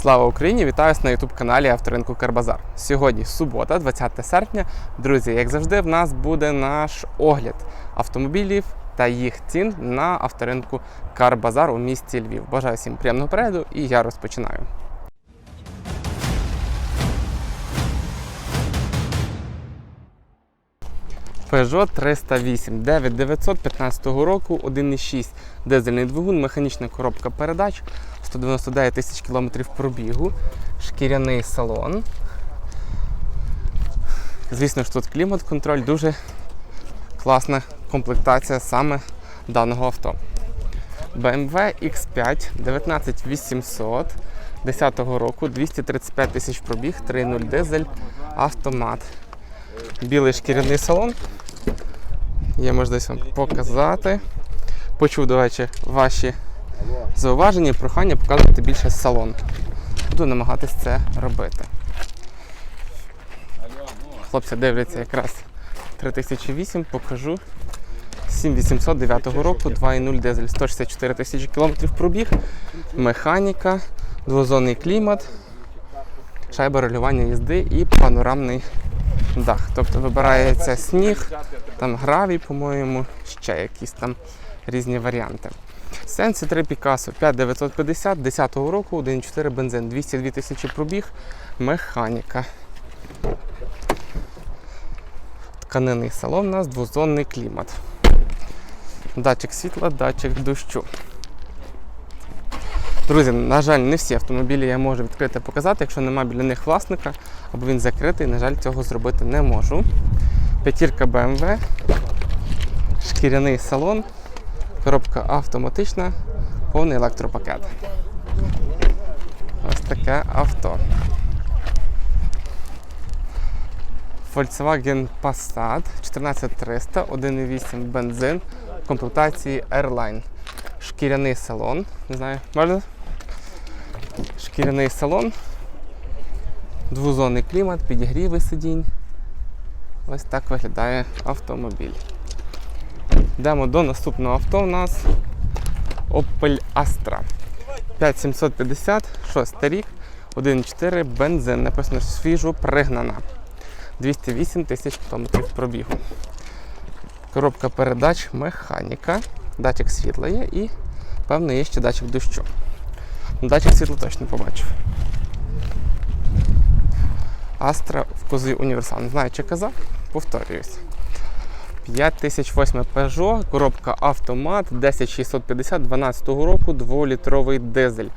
Слава Україні! Вітаю на ютуб-каналі Авторинку Карбазар. Сьогодні субота, 20 серпня. Друзі, як завжди, в нас буде наш огляд автомобілів та їх цін на авторинку Карбазар у місті Львів. Бажаю всім приємного перегляду і я розпочинаю. Peugeot 308 9915 року, 1,6 дизельний двигун, механічна коробка передач, 199 тисяч кілометрів пробігу, шкіряний салон. Звісно ж, тут клімат-контроль, дуже класна комплектація саме даного авто. BMW X5 19800 10 року, 235 тисяч пробіг, 3.0 дизель, автомат. Білий шкіряний салон. Є можливість вам показати. Почув, до речі, ваші зауваження і прохання показувати більше салон. Буду намагатись це робити. Хлопці дивляться якраз 3008, покажу. 7809 року, 2.0 дизель, 164 тисячі кілометрів пробіг, механіка, двозонний клімат, шайба регулювання їзди і панорамний дах. Тобто вибирається сніг, там гравій, по-моєму, ще якісь там різні варіанти. Сенсі 3 Picasso 5950 10 року, 1.4 бензин, 202 тисячі пробіг, механіка. Тканинний салон у нас двозонний клімат. Датчик світла, датчик дощу. Друзі, на жаль, не всі автомобілі я можу відкрити показати, якщо немає біля них власника, або він закритий, на жаль, цього зробити не можу. П'ятірка BMW, шкіряний салон, коробка автоматична, повний електропакет. Ось таке авто. Volkswagen Passat 14300, 1.8 бензин в комплектації Airline. Шкіряний салон. Не знаю, можна? Шкіряний салон. Двозонний клімат, підігріви сидінь. Ось так виглядає автомобіль. Йдемо до наступного авто у нас Opel Astra. 5750, 6 рік, 1.4 бензин. Написано свіжо пригнана. 208 тисяч кілометрів пробігу. Коробка передач, механіка, датчик світла є і, певно, є ще датчик дощу. Ну, Датчик світла точно побачив. Астра в козі універсал. Не знаю, чи казав, повторююсь. 5008 Peugeot, коробка автомат 10650 12 року, 2-літровий дизель.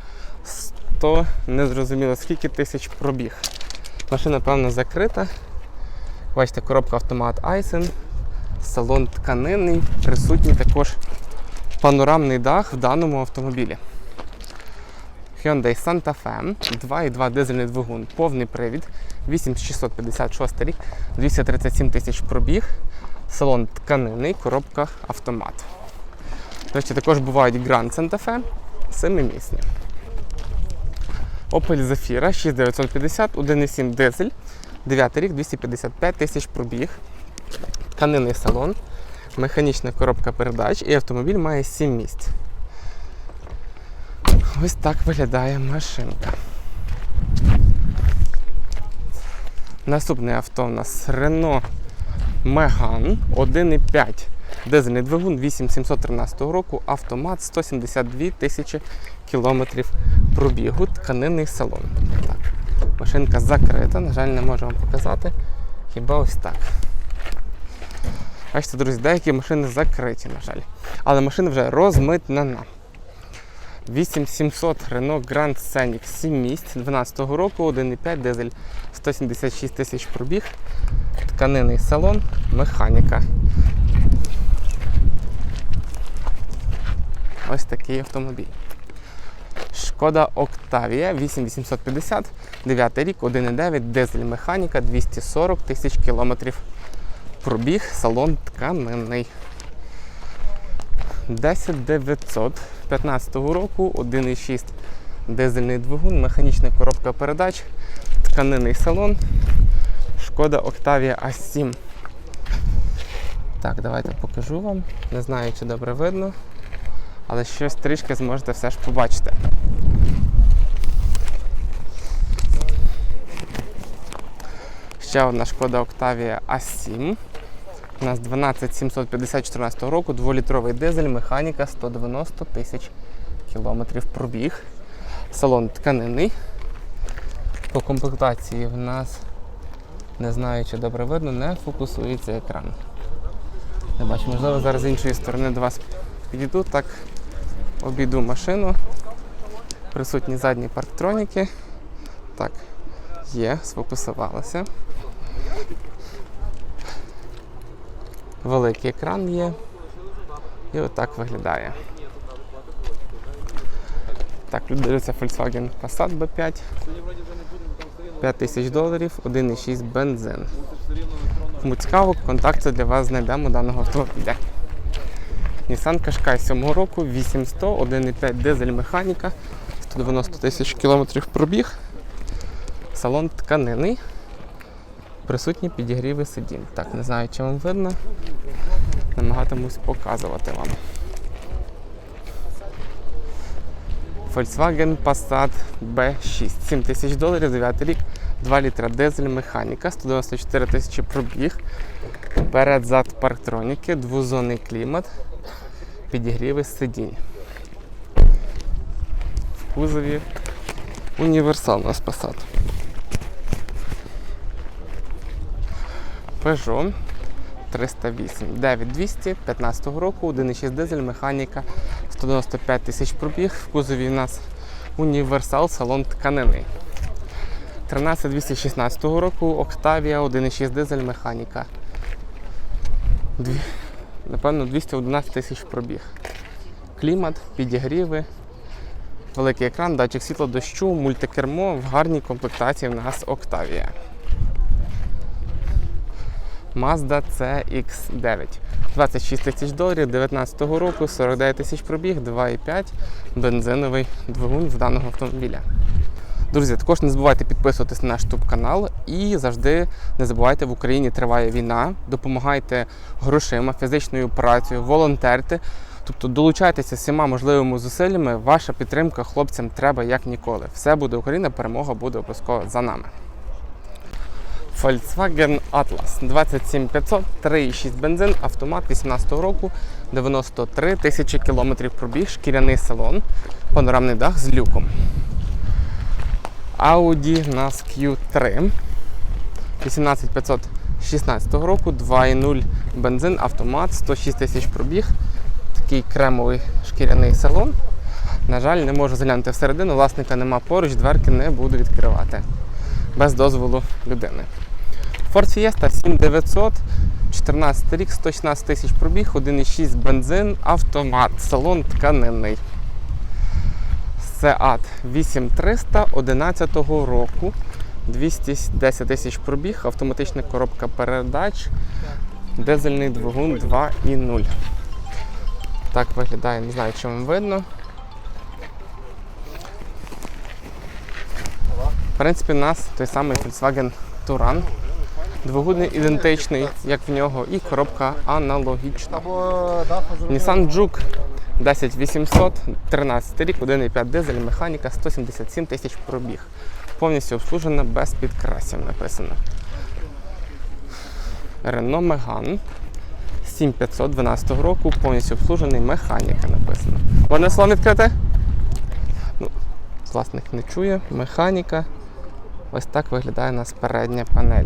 100 незрозуміло скільки тисяч пробіг. Машина, певно, закрита. Бачите, коробка автомат Айсен, салон тканинний, присутній також панорамний дах в даному автомобілі. Hyundai Santa Fe, 2,2 дизельний двигун, повний привід, 8656 рік, 237 тисяч пробіг, салон тканинний, коробка автомат. До речі, також бувають Grand Santa Fe, 7-місні. Opel Zafira 6950, 1,7 дизель, 9 рік, 255 тисяч пробіг, тканинний салон, механічна коробка передач і автомобіль має 7 місць. Ось так виглядає машинка. Наступне авто у нас Renault Megane 1,5. Дизельний двигун 8713 року, автомат 172 тисячі кілометрів пробігу, тканинний салон. Так. Машинка закрита, на жаль, не можу вам показати. Хіба ось так. Бачите, друзі, деякі машини закриті, на жаль. Але машина вже розмитнена. 8700 Renault Grand Scenic 7 місць 12 року, 1,5 дизель, 176 тисяч пробіг, тканинний салон, механіка. Ось такий автомобіль. Шкода Octavia 8850, 9 рік, 1,9, дизель механіка, 240 тисяч кілометрів пробіг, салон тканинний. 10 15 року, 1,6 дизельний двигун, механічна коробка передач, тканинний салон, шкода Octavia a 7 Так, давайте покажу вам. Не знаю, чи добре видно, але щось трішки зможете все ж побачити. Ще одна шкода Octavia a 7 у нас 12750 року, 2-літровий дизель, механіка 190 тисяч кілометрів пробіг. Салон тканинний. По комплектації в нас, не знаю, чи добре видно, не фокусується екран. Не бачу, можливо, зараз з іншої сторони до вас підійду, так обійду машину. Присутні задні парктроніки. Так, є, сфокусувалося. Великий екран є. І отак виглядає. Так, люди дивляться Volkswagen Passat B5. 5 тисяч доларів, 1,6 бензин. Кому цікаво, контакти для вас знайдемо даного автомобіля. Nissan Qashqai 7 року, 8100, 1,5 дизель механіка, 190 тисяч кілометрів пробіг. Салон тканинний. Присутні підігріви сидінь. Так, не знаю, чи вам видно. Намагатимусь показувати вам. Volkswagen Passat B6. 7 тисяч доларів, 9 рік, 2 літра дизель, механіка, 194 тисячі пробіг. Перед зад парктроніки, двозонний клімат, підігріви сидінь. В кузові універсал у нас Passat. Peugeot 308 9200 15 року, 1,6 дизель, механіка, 195 тисяч пробіг. В кузові у нас універсал, салон тканини. 13216 року, Octavia, 1,6 дизель, механіка. Дві, напевно, 211 тисяч пробіг. Клімат, підігріви, великий екран, датчик світла дощу, мультикермо в гарній комплектації в нас Octavia. Mazda CX9. 26 тисяч доларів 2019 року, 49 тисяч пробіг, 2,5 бензиновий двигун в даного автомобіля. Друзі, також не забувайте підписуватись на наш YouTube канал і завжди не забувайте, в Україні триває війна. Допомагайте грошима, фізичною працею, волонтерте. Тобто долучайтеся всіма можливими зусиллями. Ваша підтримка хлопцям треба як ніколи. Все буде Україна, перемога буде обов'язково за нами. Volkswagen Atlas 27500, 3,6 бензин, автомат 18 року, 93 тисячі кілометрів пробіг, шкіряний салон, панорамний дах з люком. Audi NAS Q3 18516 року, 2,0 бензин, автомат, 106 тисяч пробіг, такий кремовий шкіряний салон. На жаль, не можу заглянути всередину, власника нема поруч, дверки не буду відкривати без дозволу людини. Ford Fiesta 7900, 14 рік, 116 тисяч пробіг, 1,6 бензин, автомат, салон тканинний. Seat 8300 11 року, 210 тисяч пробіг, автоматична коробка передач, дизельний двигун 2,0. Так виглядає, не знаю, чи вам видно. В принципі, у нас той самий Volkswagen Touran. Двигун ідентичний, як в нього, і коробка аналогічна. Nissan Juke 10800, 13 рік, 1,5 дизель, механіка, 177 тисяч пробіг. Повністю обслужена без підкрасів написано. Renault Megane 7512 року, повністю обслужений, механіка написано. Можна слово відкрити? Ну, власник не чує, механіка. Ось так виглядає у нас передня панель.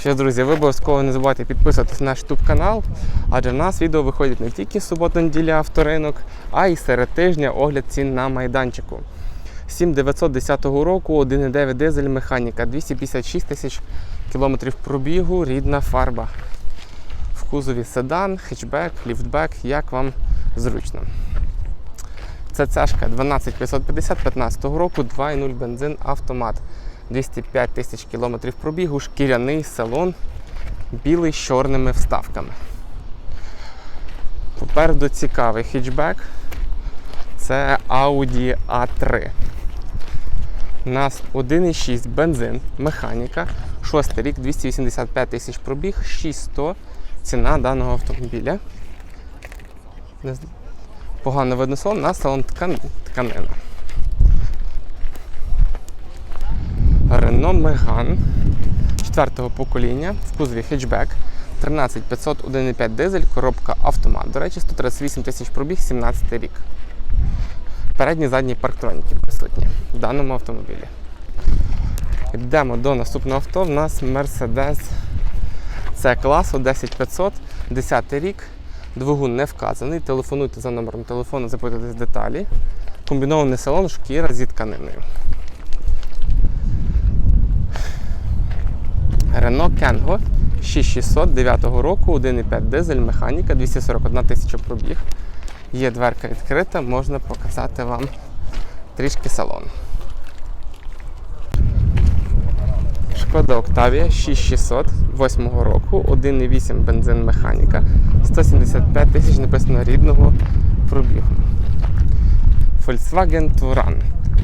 Ще, друзі, ви обов'язково не забувайте підписуватись на наш YouTube канал, адже в нас відео виходять не тільки субота-неділя авторинок, а й серед тижня огляд цін на майданчику. 7910 року, 1,9 дизель механіка, 256 тисяч кілометрів пробігу, рідна фарба. В кузові седан, хетчбек, ліфтбек, як вам зручно. Це цешка 12550 15 року, 2,0 бензин, автомат. 205 тисяч кілометрів пробігу, шкіряний салон, білий з чорними вставками. Попереду цікавий хетчбек. Це Audi A3. У нас 1,6 бензин, механіка, 6 рік, 285 тисяч пробіг, 6100 ціна даного автомобіля. Погано видно салон, на салон тканина. Renault Megane 4 покоління в кузові хетчбек. 13500 1,5 дизель, коробка автомат. До речі, 138 тисяч пробіг, 17 рік. Передні задні парктроніки присутні в даному автомобілі. Йдемо до наступного авто. В нас Mercedes C класу 10500, 10 рік. Двигун не вказаний. Телефонуйте за номером телефону, запитуйтесь деталі. Комбінований салон, шкіра зі тканиною. Renault Kangoo 6600 9 року, 1,5 дизель, механіка, 241 тисяча пробіг. Є дверка відкрита, можна показати вам трішки салон. Шкода Октавія 6600 8 року, 1,8 бензин механіка, 175 тисяч написано рідного пробігу. Volkswagen Touran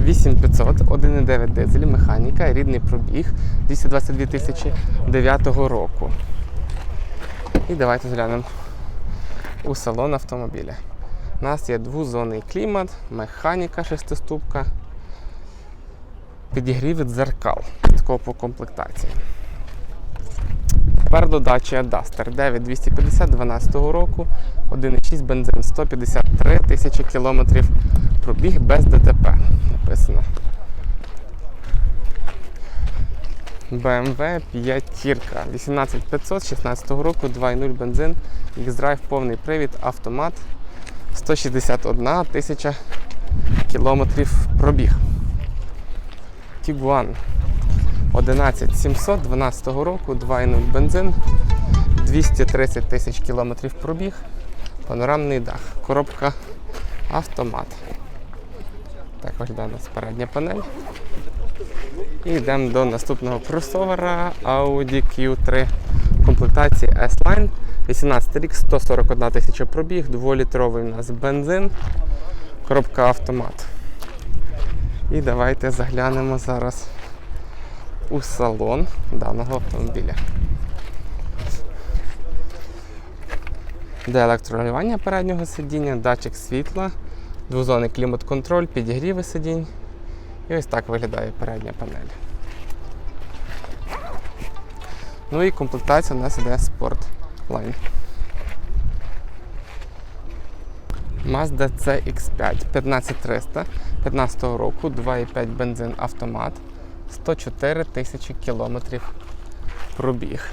8500, 1,9 дизель, механіка, рідний пробіг 222 тисячі 9 року. І давайте зглянемо у салон автомобіля. У нас є двозонний клімат, механіка шестиступка, підігрів дзеркал такого по комплектації. Попереду Dacia Duster 9250 12 року, 1,6 бензин 153 тисячі кілометрів пробіг без ДТП. Написано. BMW 5-тірка 18500 16 року, 2,0 бензин, X-Drive повний привід, автомат 161 тисяча кілометрів пробіг. Tiguan 11700 12 року, 2,0 бензин, 230 тисяч кілометрів пробіг, панорамний дах, коробка автомат. Так виглядає у нас передня панель. І йдемо до наступного кросовера Audi Q3 комплектації S-Line. 18 рік, 141 тисяча пробіг, 2-літровий у нас бензин, коробка автомат. І давайте заглянемо зараз у салон даного автомобіля. Де електрорегулювання переднього сидіння, датчик світла, двозонний клімат-контроль, підігріви сидінь. І ось так виглядає передня панель. Ну і комплектація у нас іде Sportline. Mazda CX5 15300 15 року, 2,5 бензин автомат, 104 тисячі кілометрів пробіг.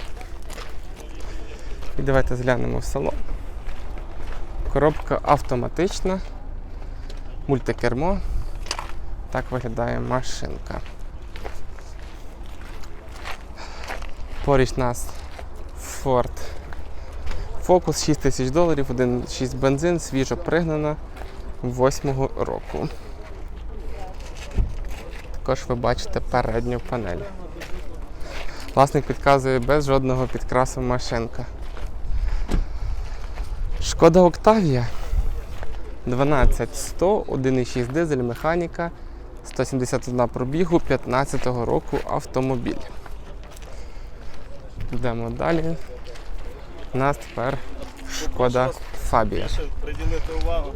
І давайте зглянемо в салон. Коробка автоматична, мультикермо. Так виглядає машинка. Поруч нас Ford Focus 6 тисяч доларів, 1,6 бензин, свіжо пригнана 8 року. Також ви бачите передню панель. Власник підказує без жодного підкрасу машинка. Шкода Октавія 12100, 1,6 дизель, механіка, 171 пробігу 15 року автомобіль. Йдемо далі. У нас тепер шкода Фабія. Увагу.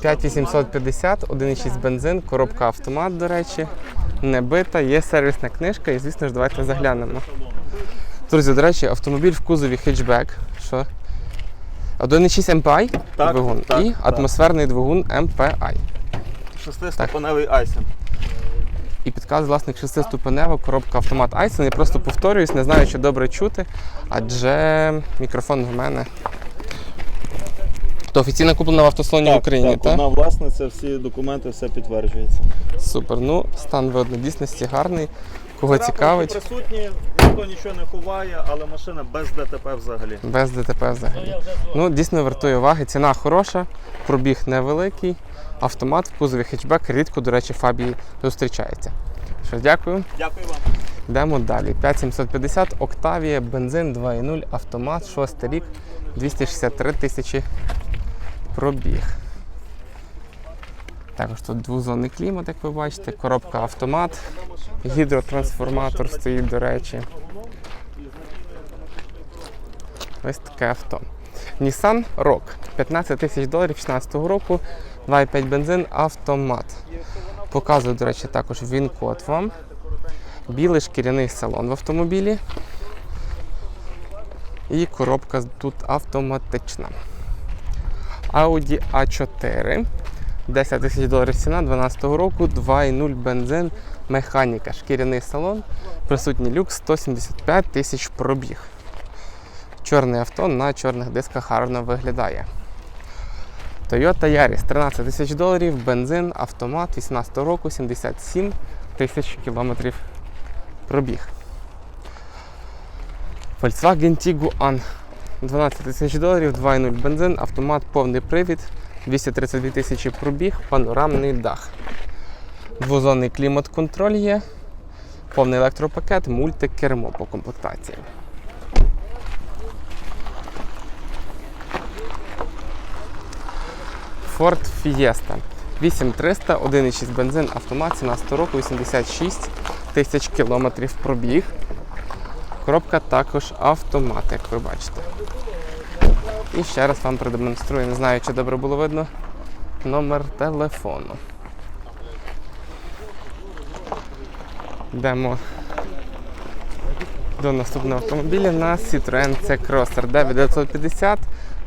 5850, 1,6 бензин, коробка автомат, до речі, не бита, є сервісна книжка і, звісно ж, давайте заглянемо. Друзі, до речі, автомобіль в кузові хетчбек. Що? 1,6 MPI Так, двигун так, і так. атмосферний двигун MPI. Шестиступеневий айсен. І підказує власник шестиступенева коробка автомат Айсон. Я просто повторююсь, не знаю, чи добре чути, адже мікрофон в мене. То офіційно куплена в автосалоні в Україні, так, так? одна власниця, всі документи, все підтверджується. Супер. Ну, стан видно дійсності гарний. Кого цікавить, присутні, ніхто нічого не ховає, але машина без ДТП взагалі. без ДТП взагалі. Ну, дійсно вартує уваги. Ціна хороша, пробіг невеликий. Автомат в кузові хетчбек рідко, до речі, фабії зустрічається. Що, дякую. Дякую вам. Йдемо далі. 5750, Октавія, бензин 2.0, автомат, 6 рік, 263 тисячі пробіг. Також тут двозонний клімат, як ви бачите, коробка автомат, гідротрансформатор стоїть, до речі. Ось таке авто. Nissan Rogue 15 тисяч доларів 16 року, 2,5 бензин, автомат. Показую, до речі, також він-код вам. Білий шкіряний салон в автомобілі. І коробка тут автоматична. Audi A4. 10 тисяч доларів ціна 12 року, 2,0 бензин, механіка, шкіряний салон, присутній люкс 175 тисяч пробіг. Чорне авто на чорних дисках гарно виглядає. Toyota Yaris 13 тисяч доларів, бензин, автомат 18 року, 77 тисяч кілометрів пробіг. Volkswagen Tiguan 12 тисяч доларів, 2.0 бензин, автомат, повний привід, 232 тисячі пробіг, панорамний дах. Двозонний клімат-контроль є, повний електропакет, мультикермо по комплектації. Ford Fiesta 8300, 1,6 бензин, автомат, 17 року, 86 тисяч кілометрів пробіг. Коробка також автомат, як ви бачите. І ще раз вам продемонструю, не знаю, чи добре було видно, номер телефону. Йдемо до наступного автомобіля на Citroen C-Crosser 9950,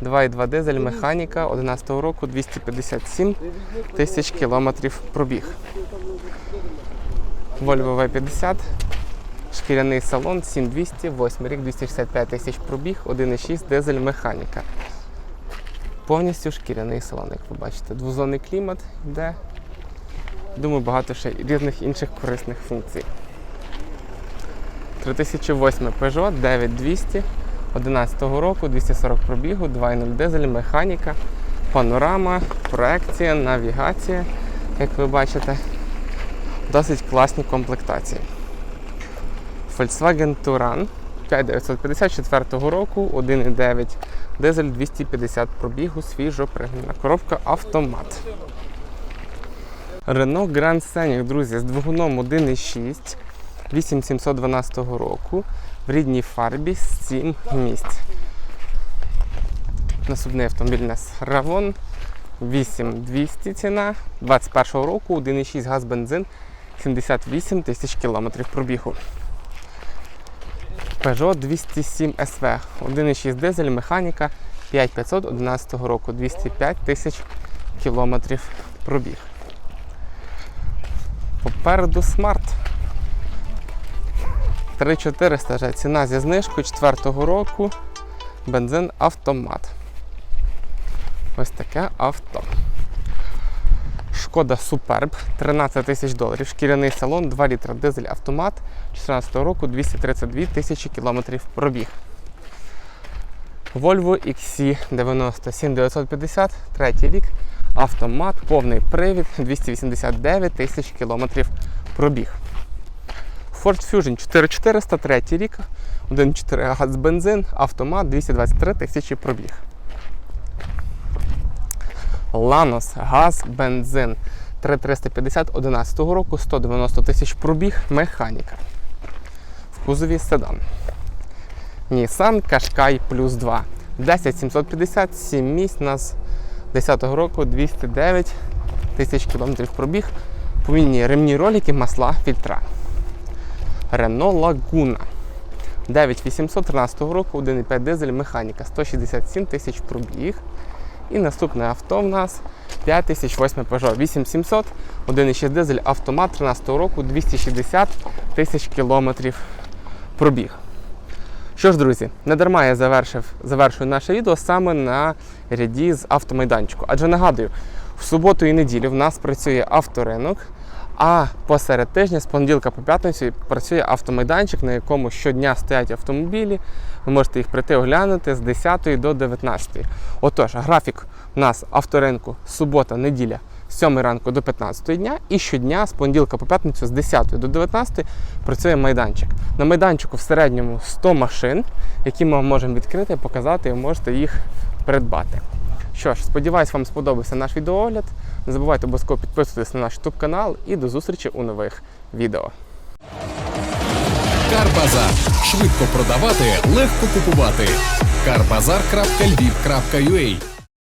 2,2 дизель, механіка 11 року, 257 тисяч кілометрів пробіг. Volvo V50, шкіряний салон 7200, 8 рік, 265 тисяч пробіг, 1,6 дизель механіка. Повністю шкіряний салон, як ви бачите. Двозонний клімат йде. Думаю, багато ще різних інших корисних функцій. 3008 Peugeot 9200 11 року, 240 пробігу, 2.0 дизель, механіка, панорама, проекція, навігація, як ви бачите. Досить класні комплектації. Volkswagen Touran 5954 року, 1,9 дизель 250 пробігу, свіжо пригнана коробка автомат. Renault Grand Scenic, друзі, з двигуном 1,6 8712 року в рідній фарбі 7 місць. Наступний автомобіль у нас Ravon 8200 ціна 21 року, 1,6 газ бензин, 78 тисяч кілометрів пробігу. Peugeot 207 SV, 1,6 дизель, механіка 5500 11 року, 205 тисяч кілометрів пробіг. Попереду Smart 3400 вже ціна зі знижкою 4 року. Бензин автомат. Ось таке авто. Шкода Superb 13 тисяч доларів. Шкіряний салон, 2 літра дизель автомат 14 року 232 тисячі кілометрів пробіг. Volvo XC90 950, третій рік. Автомат, повний привід, 289 тисяч кілометрів пробіг. Ford Fusion 4400, третій рік, 1,4 газ бензин, автомат 223 тисячі пробіг. Lanos газ бензин 3350 11 року, 190 тисяч пробіг, механіка. В кузові седан. Nissan Qashqai Plus 2. 10750, 7 місць, нас 10 року 209 тисяч кілометрів пробіг. Помінні ремні ролики, масла, фільтра. Renault Laguna. 9813 року, 1,5 дизель, механіка, 167 тисяч пробіг. І наступне авто в нас 5008 Peugeot 8700, 1,6 дизель, автомат 13 року, 260 тисяч кілометрів пробіг. Що ж, друзі, не дарма я завершив, завершую наше відео саме на ряді з автомайданчику. Адже нагадую, в суботу і неділю в нас працює авторинок, а посеред тижня, з понеділка по п'ятницю, працює автомайданчик, на якому щодня стоять автомобілі. Ви можете їх прийти оглянути з 10 до 19. Отож, графік у нас авторинку субота, неділя з 7 ранку до 15 дня, і щодня з понеділка по п'ятницю з 10 до 19 працює майданчик. На майданчику в середньому 100 машин, які ми можемо відкрити показати, і можете їх придбати. Що ж, сподіваюсь, вам сподобався наш відеоогляд. Не забувайте обов'язково підписуватись на наш YouTube канал і до зустрічі у нових відео. Карбазар. Швидко продавати, легко купувати. Карбазар.львів.ua